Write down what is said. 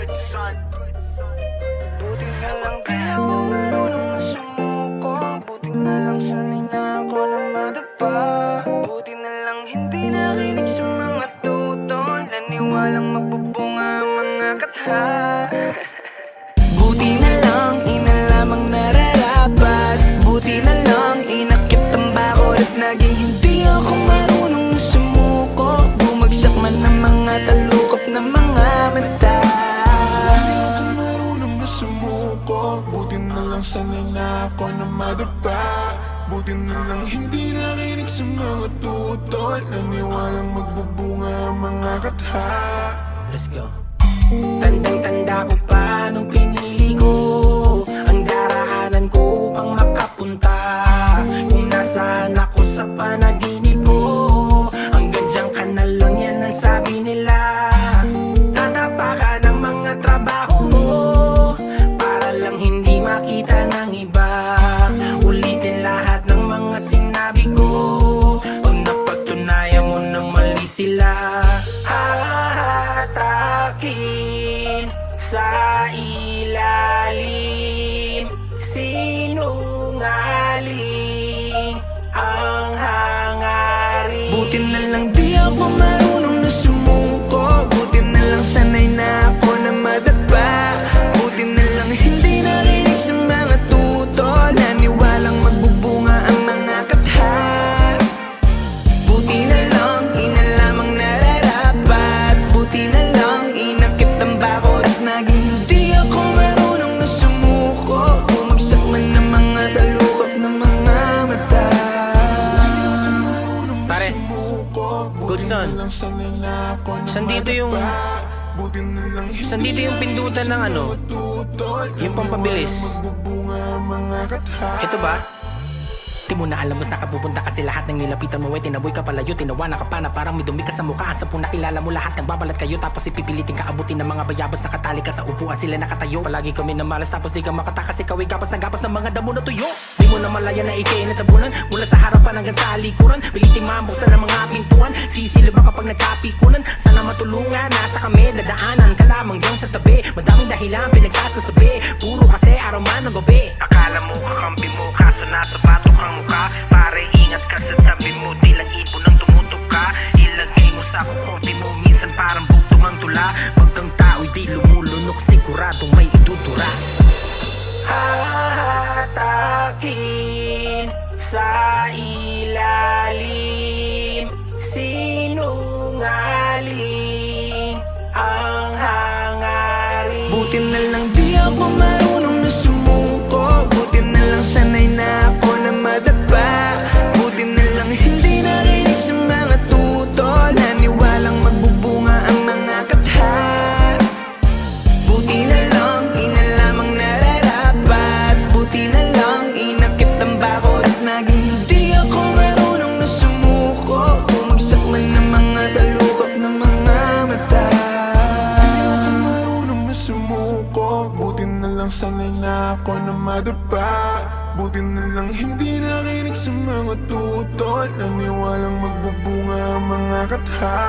Good son. Buti na lang kaya ba ulo nung Buti na lang sanay na ako na madapa. Buti na lang hindi nakinig sa mga tutol Naniwalang magbubunga mga katha. na ako na madapa. Buti na lang hindi nakinig sa mga tutol. Naniwalang magbubunga ang mga katha. Let's go. Tandang-tanda ko pa nung pinili ko Ang daraanan ko upang makapunta. Kung nasaan ako sa panaginip sa ilalim Sinungaling ang hangarin. Buti na lang di ako marunong Pare, good son. Sandito yung- Sandito yung pindutan ng ano, yung pampabilis. Ito ba? Di mo na alam mo saan ka kasi lahat ng nilapitan mo ay tinaboy ka palayo pa na parang may dumi ka sa mukha. Sa pong nakilala mo lahat nagbabalat kayo Tapos ipipilitin ka abutin ng mga bayabas Nakatali ka sa upuan sila nakatayo. Palagi kami na malas tapos di ka makatakas Ikaw ay gapas ng gapas ng mga damo na tuyo. Di mo na malaya na ikay na tabunan Mula sa harapan hanggang sa likuran. Piliting mambuksan ng mga pintuan Sisilip ka kapag nagkapikunan. Sana matulungan nasa kami Dadaanan ka lamang dyan sa tabi. Madaming dahilan pinagsasasabi Puro kasi araw man gabi Sinungaling ang hangarin. Buti na lang di ako marunong na sumuko. Buti na lang sanay na ako na madapa. Buti na lang hindi narinig sa mga tuto. Naniwalang magbubunga ang mga katha. Buti na lang inalamang nararapat. Buti na lang inakit Lang sanay na ako na madapa. Buti na lang hindi nakinig sa mga tutol. Naniwalang magbubunga ang mga katha